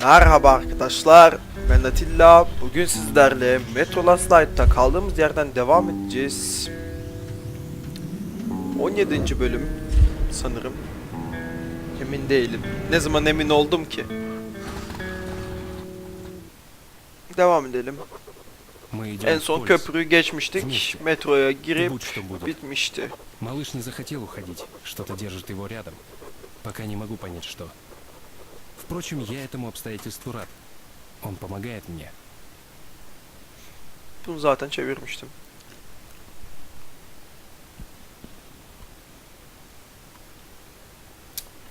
Merhaba arkadaşlar, ben Atilla. Bugün sizlerle Metro Last Light'ta kaldığımız yerden devam edeceğiz. 17. bölüm sanırım. Emin değilim. Ne zaman emin oldum ki? Devam edelim. Мы идем En в son полис. köprüyü geçmiştik. Вместе. Metroya И girip будь что будет. bitmişti. Малыш не захотел уходить. Что-то держит его рядом. Пока не могу понять, что. Впрочем, я этому обстоятельству рад. Он помогает мне. Bunu zaten çevirmiştim.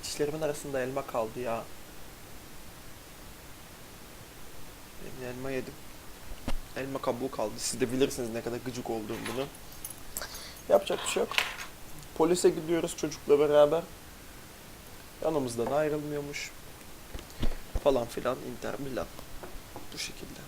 Dişlerimin arasında elma kaldı ya. Ben elma yedim. Elma kabuğu kaldı. Siz de bilirsiniz ne kadar gıcık olduğum bunu. Yapacak bir şey yok. Polise gidiyoruz çocukla beraber. Yanımızdan ayrılmıyormuş. Falan filan Inter Milan. Bu şekilde.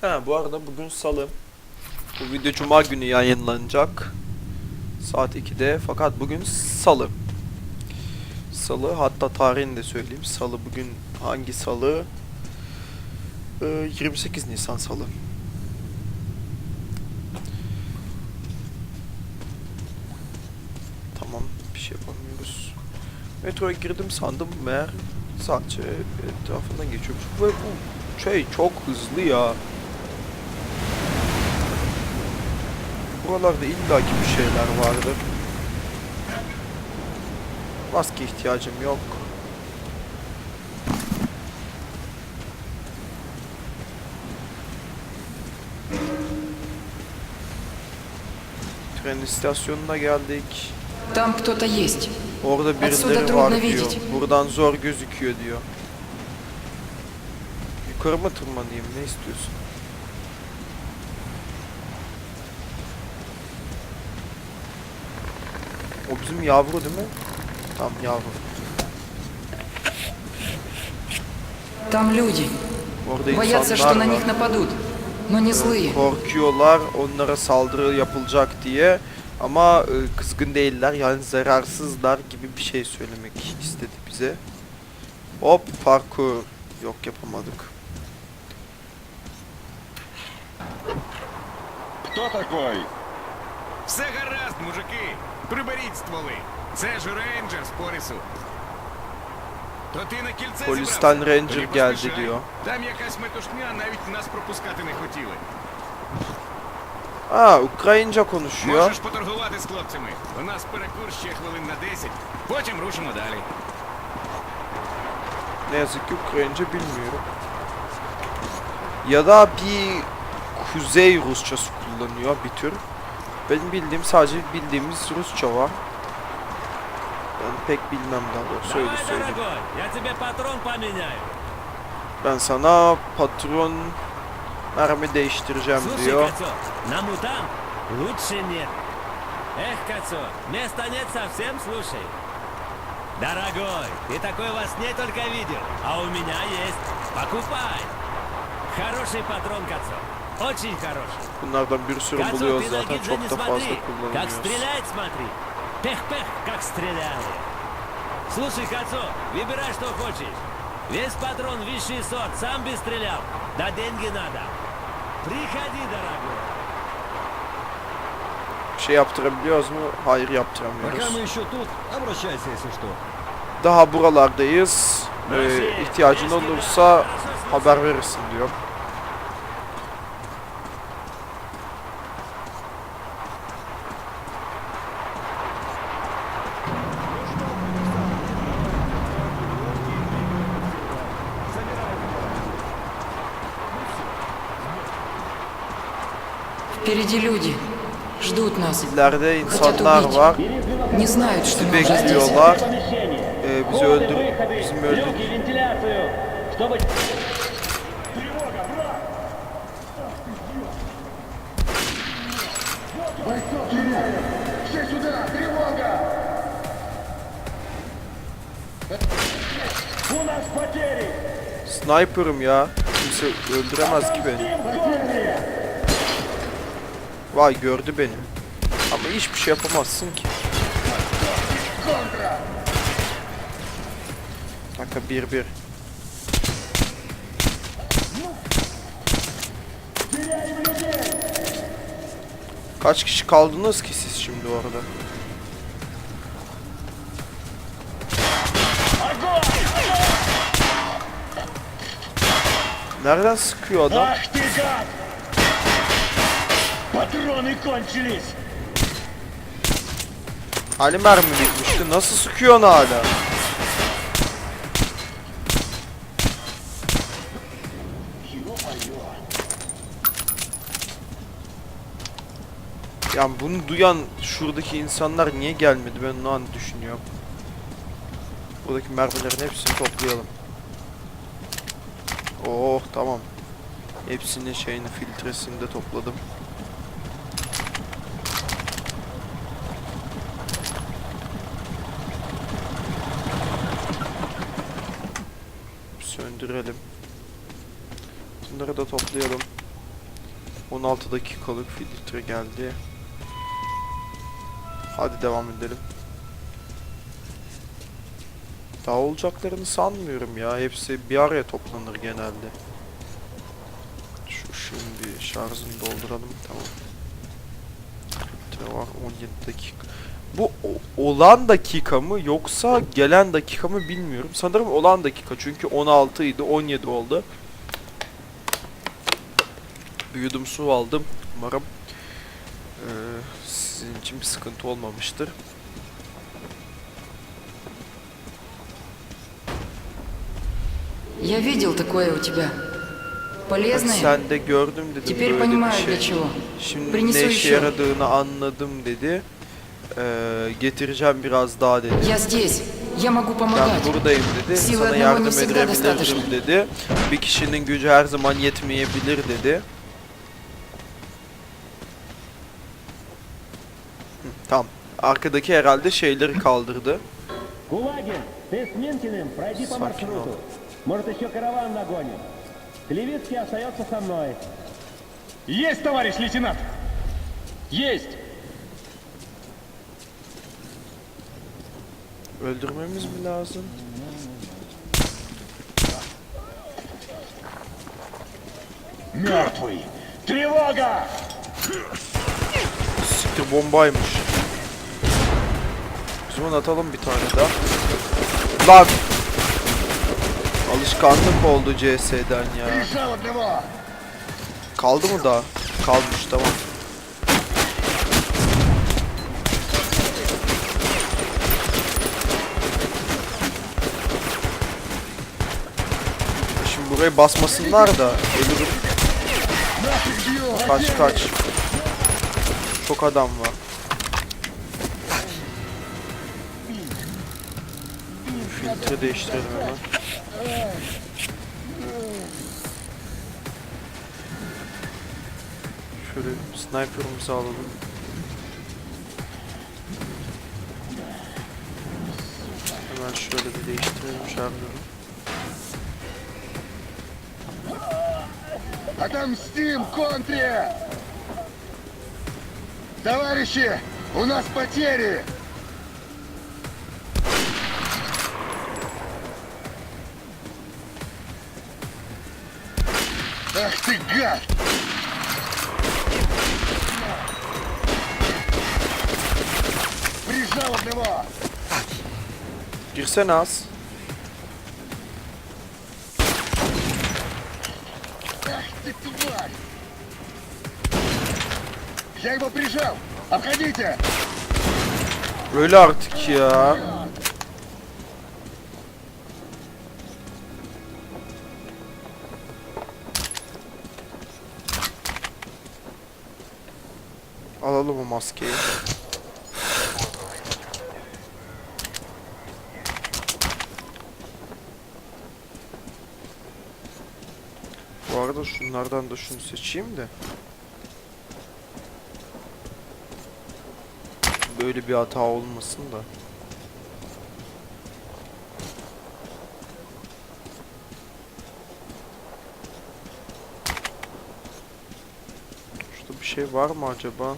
Ha bu arada bugün salı. Bu video cuma günü yayınlanacak. Saat 2'de fakat bugün salı. Salı hatta tarihini de söyleyeyim. Salı bugün hangi salı? Ee, 28 Nisan salı. Tamam bir şey yapamıyoruz. Metroya girdim sandım meğer sadece etrafından geçiyormuş. Ve bu şey çok hızlı ya. Buralarda illaki bir şeyler vardır. Maske ihtiyacım yok. Tren istasyonuna geldik. Там кто-то есть. Orada Отсюда birileri трудно var diyor. видеть. Buradan zor gözüküyor diyor. Yukarı mı tırmanayım ne istiyorsun? O bizim yavru değil mi? Tam yavru. Там люди. Orada Боятся, что insanlar на var. них нападут. Но не злые. Korkuyorlar onlara saldırı yapılacak diye. Ama e, kızgın değiller yani zararsızlar gibi bir şey söylemek istedi bize. Hop parkur. Yok yapamadık. Кто такой? Все гаразд, мужики! Приберіть стволи! Це ж рейнджер з порису. То ти на кільце Polisten зібрався? Ranger Тоді geldi поспішай. diyor. Там якась метушня, навіть нас пропускати не хотіли. Aa Ukrayince konuşuyor. Можеш поторгувати з хлопцями. У нас перекур ще хвилин на 10, потім рушимо далі. Ne yazık ki Ukrayince bilmiyorum. Ya da bir Kuzey Rusçası kullanıyor bir tür. Benim bildiğim sadece bildiğimiz Rusça var. Ben pek bilmem daha doğrusu öyle Давай, söyleyeyim. дорогой, я тебе патрон поменяю. Ben sana patron mermi değiştireceğim Слушай, diyor. Кацо, на мутант лучше нет. Эх, Кацо, места нет совсем, слушай. Дорогой, ты такой во сне только видел, а у меня есть. Покупай. Хороший патрон, Кацо. Очень хороший. Bunlardan bir sürü Кацо, buluyoruz ты на zaten гильзы çok не da fazla смотри. Как kullanamıyoruz. стреляет, смотри. Пех-пех, как стреляли. Слушай, Кацо, выбирай, что хочешь. Весь патрон высший сорт, сам бы стрелял. Да деньги надо. Şey yaptırabiliyoruz mu? Hayır yaptıramıyoruz. Daha buralardayız. Ee, ihtiyacın olursa haber verirsin diyor. Впереди люди. Ждут нас. İleride insanlar убить. var. Не знают, что Bizi мы уже здесь. bekliyorlar. Ee, bizi öldür, bizim öldür. вентиляцию, чтобы... У нас потери! Sniper'ım ya. Kimse öldüremez ki beni. Vay gördü beni. Ama hiçbir şey yapamazsın ki. Bir bir. Kaç kişi kaldınız ki siz şimdi orada? Nereden sıkıyor adam? Patroni konçiniz. Hani mermi bitmişti. Nasıl sıkıyorsun hala? Yani bunu duyan şuradaki insanlar niye gelmedi ben onu an düşünüyorum. Buradaki mermilerin hepsini toplayalım. Oh tamam. Hepsinin şeyini filtresini de topladım. Toplayalım. 16 dakikalık filtre geldi. Hadi devam edelim. Daha olacaklarını sanmıyorum ya. Hepsi bir araya toplanır genelde. Şu şimdi şarjını dolduralım. Tamam. Filtre var 17 dakika. Bu olan dakika mı yoksa gelen dakika mı bilmiyorum. Sanırım olan dakika çünkü 16 idi 17 oldu Büyüdüm su aldım. Umarım eee, sizin için bir sıkıntı olmamıştır. Я видел такое у тебя. Bak Полезное? sen de gördüm dedim Теперь böyle bir понимаю для şey. чего. Şimdi Принесу ne işe еще. yaradığını anladım dedi. Eee, getireceğim biraz daha dedi. Я здесь. Я могу Ben помогать. buradayım dedi. Силы Sana одного yardım не всегда edebilirim достаточно. dedi. Bir kişinin gücü her zaman yetmeyebilir dedi. tamam. Arkadaki herhalde şeyleri kaldırdı. Кулагин, ты с Минкиным пройди по Сакинов. маршруту. Может, еще караван нагоним. Клевицкий остается со мной. Есть, товарищ лейтенант! Есть! Öldürmemiz mi lazım? Мертвый! Тревога! Siktir bombaymış. Zoom atalım bir tane daha. Lan! Alışkanlık oldu CS'den ya. Kaldı mı daha? Kalmış tamam. Şimdi burayı basmasınlar da ölürüm. Kaç kaç. Çok adam var. Filtre değiştirelim hemen. Şöyle sniper'ımızı alalım. Hemen şöyle bir değiştirelim şarjörü. Отомстим контре! Товарищи, у нас потери! Ах ты гад! Прижал одного! Girsene az. Ах ты тварь! Я его прижал! Обходите! Öyle artık ya. Alalım o maskeyi. Bu arada şunlardan da şunu seçeyim de. Böyle bir hata olmasın da. Şurada bir şey var mı acaba?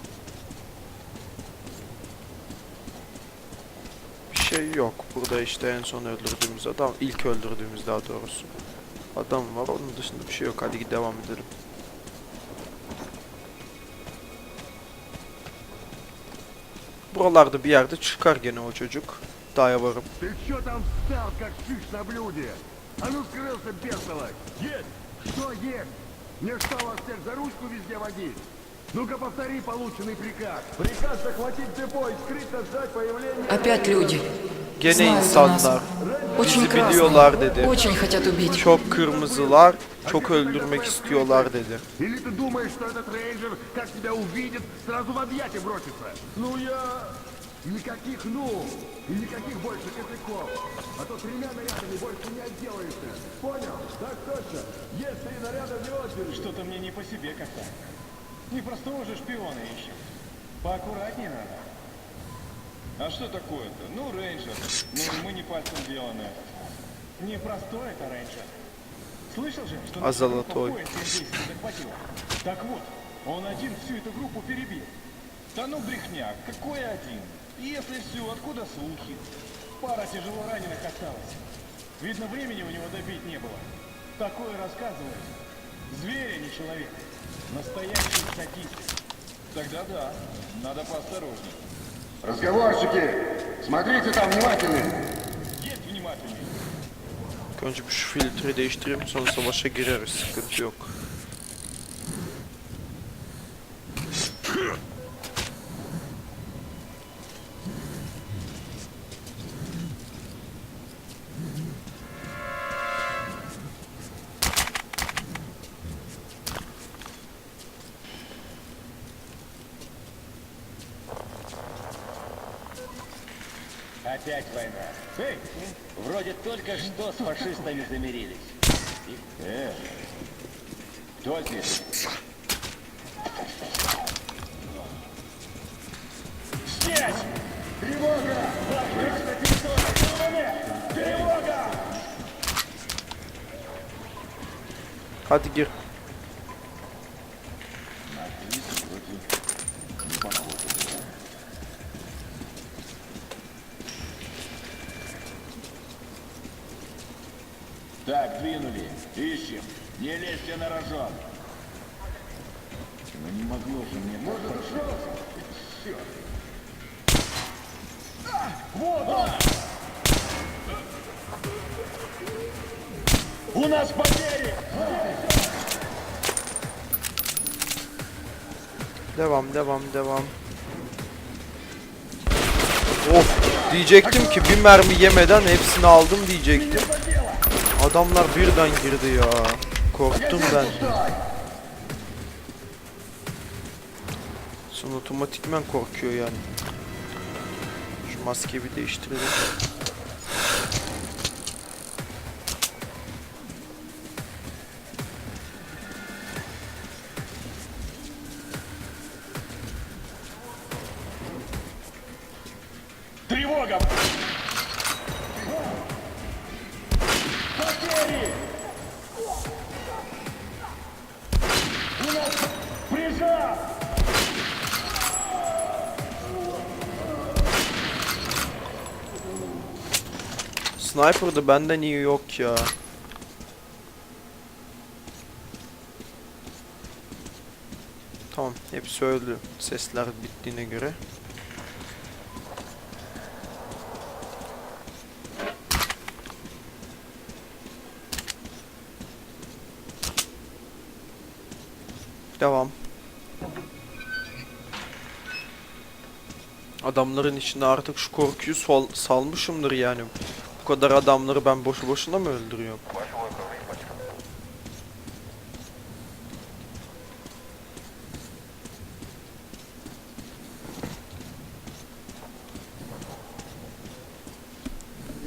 Bir şey yok. Burada işte en son öldürdüğümüz adam, ilk öldürdüğümüz daha doğrusu. Adam var. Onun dışında bir şey yok. Hadi devam edelim. Buralarda bir yerde çıkar gene o çocuk. Daha varım. Ты чё там встал, как фиш на блюде? А ну скрылся, бестолочь! Есть! Что есть? Мне что, вас всех за ручку везде водить? Ну-ка повтори полученный приказ. Приказ захватить депо и скрытно ждать появления... Опять люди. Gene insanlar. Очень Bizi biliyorlar dedi. Очень хотят убить. Çok kırmızılar, çok öldürmek istiyorlar dedi. Или ты думаешь, что этот рейнджер, как тебя увидит, сразу в объятия бросится? Ну я... Никаких «ну» и никаких больше косяков. А то тремя нарядами больше не отделаешься. Понял? Так точно. Есть три наряда в очередь. Что-то мне не по себе как-то. Не простого же шпиона ищем. Поаккуратнее надо. А что такое-то? Ну, рейнджер. Ну, мы не пальцем деланы. Не простой это рейнджер. Слышал же, что А золотой? захватила? Так вот, он один всю эту группу перебил. Да ну брехня, какой один? Если все, откуда слухи? Пара тяжело раненых осталось. Видно, времени у него добить не было. Такое рассказывает. Зверь, а не человек. Настоящий статист. Тогда да, надо поосторожней. Разговорчики, смотрите там внимательно. Есть Önce bir şu filtreyi değiştireyim sonra savaşa gireriz. Sıkıntı yok. тети. Здесь! Тревога! Тревога! Hadi gir. У нас потери! Devam devam devam. Of diyecektim ki bir mermi yemeden hepsini aldım diyecektim. Adamlar birden girdi ya. Korktum ben. Son otomatikmen korkuyor yani. Şu maskeyi bir değiştirelim. Sniper'da benden iyi yok ya. Tamam, hepsi öldü. Sesler bittiğine göre. Devam. Adamların içinde artık şu korkuyu sol- salmışımdır yani. Bu kadar adamları ben boşu boşuna mı öldürüyorum?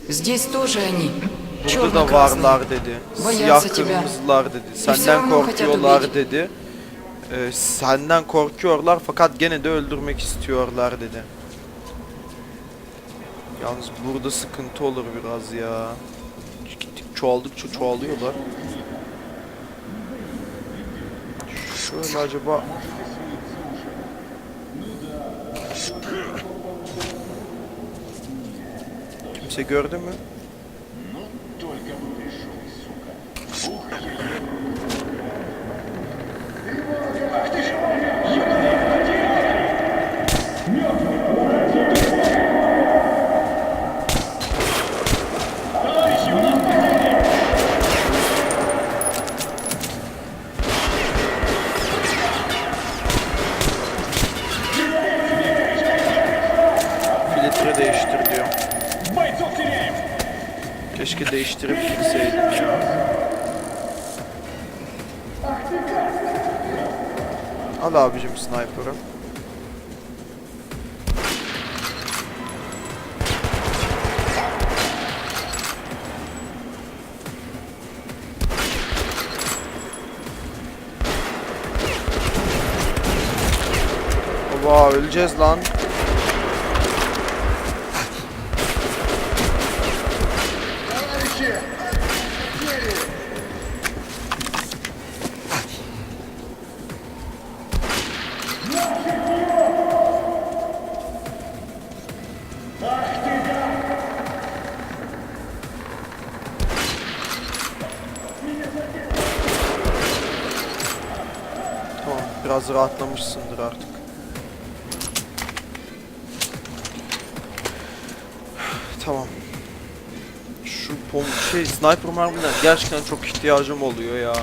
Здесь тоже они. Burada da Черно-красные. varlar dedi. Siyah Boyarsa тебя. kırmızılar dedi. все Senden равно хотят korkuyorlar убить. dedi. Ee, senden korkuyorlar fakat gene de öldürmek istiyorlar dedi. Yalnız burada sıkıntı olur biraz ya. Çoğaldıkça çoğalıyorlar. Şöyle acaba Kimse gördü mü? Abicim sniper'ı. Oba öleceğiz lan. Biraz rahatlamışsındır artık. Tamam. Şu pom şey sniper mermiler gerçekten çok ihtiyacım oluyor ya.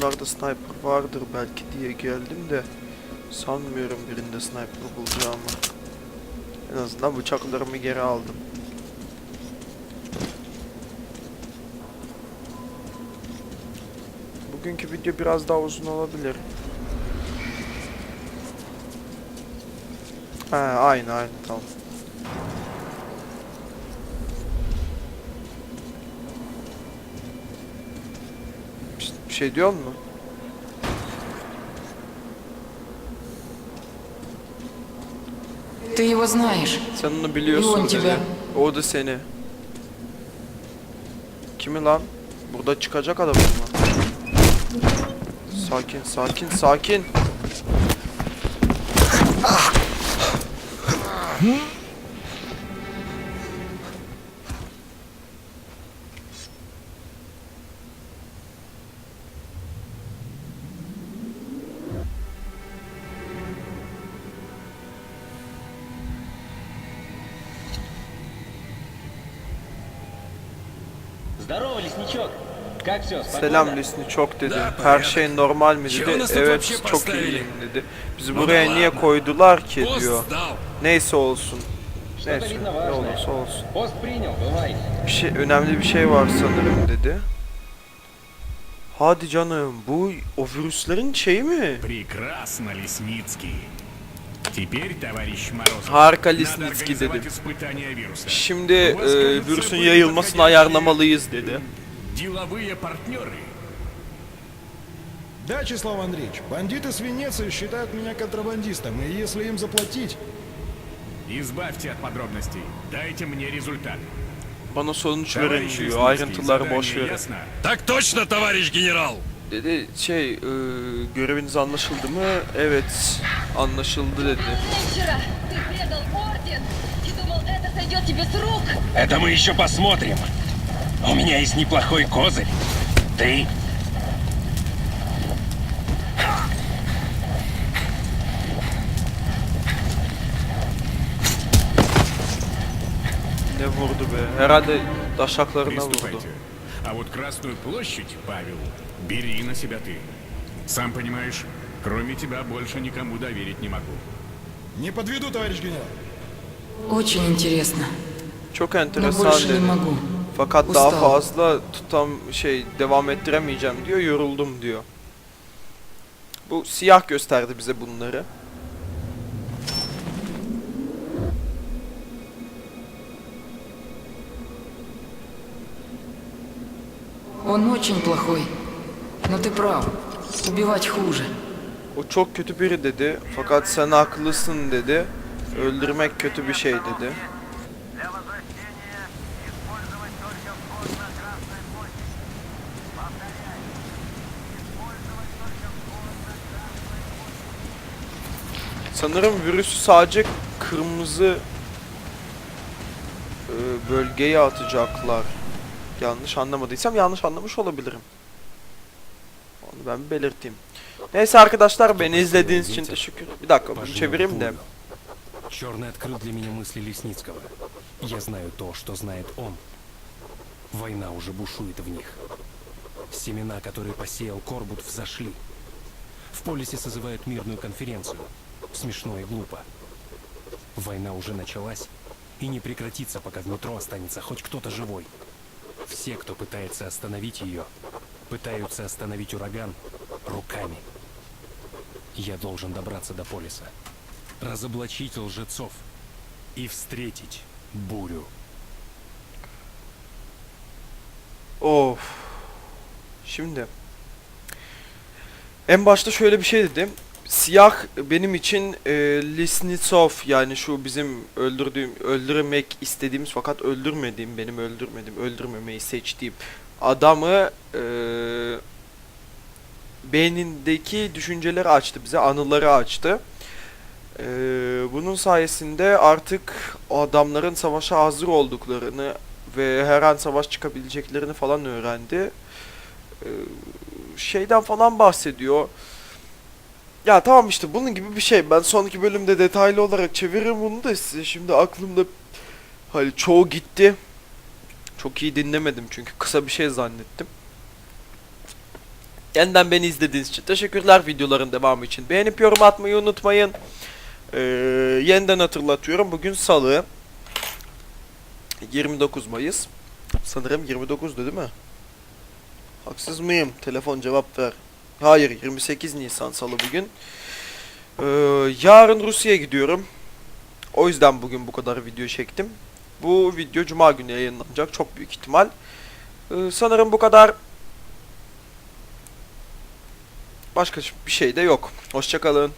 Bunlarda sniper vardır belki diye geldim de sanmıyorum birinde sniper bulacağımı. En azından bıçaklarımı geri aldım. Bugünkü video biraz daha uzun olabilir. Ha, aynı aynı tamam. Bir- Bir şey diyor mu? Ты его знаешь. Sen onu biliyorsun Yoğun dedi. gibi. O da seni. Kimi lan? Burada çıkacak adam mı? Sakin, sakin, sakin. Selam Lüsni çok dedi. Her şey normal mi dedi. Evet çok iyiyim dedi. Bizi buraya niye koydular ki diyor. Neyse olsun. Neyse ne olursa olsun. Bir şey, önemli bir şey var sanırım dedi. Hadi canım bu o virüslerin şeyi mi? Harika Lisnitski dedi. Şimdi e, virüsün yayılmasını ayarlamalıyız dedi. Деловые партнеры. Да, Числав Андреевич, бандиты с Венеции считают меня контрабандистом, и если им заплатить... Избавьте от подробностей. Дайте мне результат. Bana sonuç verin diyor. Ayrıntıları boş verin. точно, товарищ генерал! Dedi şey e, göreviniz anlaşıldı mı? Evet anlaşıldı dedi. Вчера ты предал орден и думал, это сойдет тебе с рук. Это мы еще посмотрим. У меня есть неплохой козырь. Ты Ne vurdu be? Herhalde taşaklarına vurdu. Приступайте. А вот Красную площадь, Павел, бери на себя ты. Сам понимаешь, кроме тебя больше никому доверить не могу. Не подведу, товарищ генерал. Очень интересно. Çok Но enteresan больше не dedi. могу. Fakat daha Ustam. fazla tutam şey devam ettiremeyeceğim diyor. Yoruldum diyor. Bu siyah gösterdi bize bunları. Он очень плохой. Но ты прав. Убивать хуже. O çok kötü biri dedi. Fakat sen haklısın dedi. Öldürmek kötü bir şey dedi. Sanırım virüsü sadece kırmızı e, bölgeye atacaklar. Yanlış anlamadıysam yanlış anlamış olabilirim. Onu ben bir belirteyim. Neyse arkadaşlar beni izlediğiniz için teşekkür. Bir dakika bunu Пожмём çevireyim de. пулю. Черный открыл для меня мысли Лесницкого. Я знаю то, что знает он. Война уже бушует в них. Семена, которые посеял Корбут, взошли. В полисе созывают мирную конференцию. Смешно и глупо. Война уже началась и не прекратится, пока в метро останется хоть кто-то живой. Все, кто пытается остановить ее, пытаются остановить ураган руками. Я должен добраться до полиса, разоблачить лжецов и встретить бурю. Of. Şimdi. En başta şöyle bir şey dedim. Siyah benim için e, Lisnitsov yani şu bizim öldürdüğüm, öldürmek istediğimiz fakat öldürmediğim, benim öldürmediğim, öldürmemeyi seçtiğim adamı e, beynindeki düşünceleri açtı bize, anıları açtı. E, bunun sayesinde artık adamların savaşa hazır olduklarını ve her an savaş çıkabileceklerini falan öğrendi. Ee, şeyden falan bahsediyor. Ya tamam işte bunun gibi bir şey. Ben sonraki bölümde detaylı olarak çeviririm bunu da size. Şimdi aklımda hani çoğu gitti. Çok iyi dinlemedim çünkü kısa bir şey zannettim. Yeniden beni izlediğiniz için teşekkürler videoların devamı için. Beğenip yorum atmayı unutmayın. Ee, yeniden hatırlatıyorum. Bugün salı. 29 Mayıs. Sanırım 29'du değil mi? Haksız mıyım? Telefon cevap ver. Hayır 28 Nisan Salı bugün. Ee, yarın Rusya'ya gidiyorum. O yüzden bugün bu kadar video çektim. Bu video Cuma günü yayınlanacak çok büyük ihtimal. Ee, sanırım bu kadar. Başka bir şey de yok. Hoşçakalın.